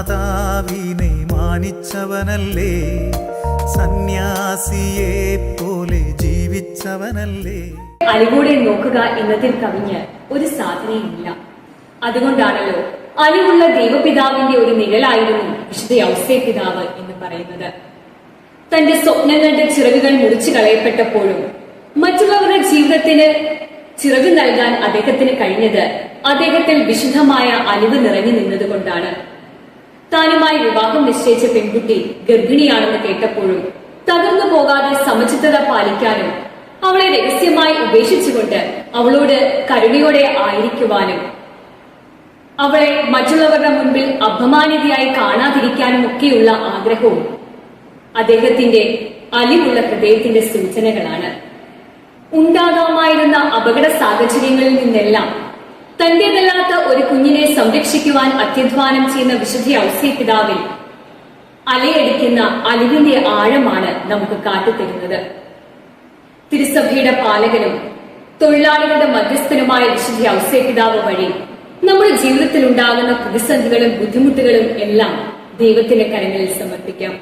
മാതാവിനെ മാനിച്ചവനല്ലേ? സന്യാസിയെ പോലെ ജീവിച്ചവനല്ലേ? അലികൂടെ നോക്കുക എന്നതിൽ കവിഞ്ഞ് ഒരു സാധനയുമില്ല. അതുകൊണ്ടാണല്ലോ അലിവുള്ള ദൈവപിതാവിന്റെ ഒരു നിഴലായിരുന്നു വിശുദ്ധ ഔസേ പിതാവ് എന്ന് പറയുന്നത്. തന്റെ സ്വപ്നങ്ങളുടെ ചിറകുകൾ മുറിച്ചു കളയപ്പെട്ടപ്പോഴും മറ്റുള്ളവരുടെ ജീവിതത്തിന് ചിറക് നൽകാൻ അദ്ദേഹത്തിന് കഴിഞ്ഞത് അദ്ദേഹത്തിൽ വിശുദ്ധമായ അലിവ് നിറഞ്ഞു നിന്നതുകൊണ്ടാണ്. താനുമായി വിവാഹം നിശ്ചയിച്ച പെൺകുട്ടി ഗർഭിണിയാണെന്ന് കേട്ടപ്പോഴും തകർന്നു പോകാതെ സമചിത്തത പാലിക്കാനും അവളെ രഹസ്യമായി ഉപേക്ഷിച്ചുകൊണ്ട് അവളോട് കരുണയോടെ ആയിരിക്കുവാനും അവളെ മറ്റുള്ളവരുടെ മുൻപിൽ അപമാനിതയായി കാണാതിരിക്കാനും ഒക്കെയുള്ള ആഗ്രഹവും അദ്ദേഹത്തിന്റെ അലിവുള്ള ഹൃദയത്തിന്റെ സൂചനകളാണ്. ഉണ്ടാകാമായിരുന്ന അപകട സാഹചര്യങ്ങളിൽ നിന്നെല്ലാം തന്റേതല്ലാത്ത ഒരു കുഞ്ഞിനെ സംരക്ഷിക്കുവാൻ അത്യധ്വാനം ചെയ്യുന്ന വിശുദ്ധ ഔസ്യ പിതാവിൽ അലയടിക്കുന്ന അലിവിന്റെ ആഴമാണ് നമുക്ക് കാട്ടിത്തരുന്നത്. തിരുസഭയുടെ പാലകനും തൊഴിലാളികളുടെ മധ്യസ്ഥനുമായ വിശുദ്ധ ഔസ്യ പിതാവ് വഴി നമ്മുടെ ജീവിതത്തിൽ ഉണ്ടാകുന്ന പ്രതിസന്ധികളും ബുദ്ധിമുട്ടുകളും എല്ലാം ദൈവത്തിന്റെ കരങ്ങളിൽ സമർപ്പിക്കാം.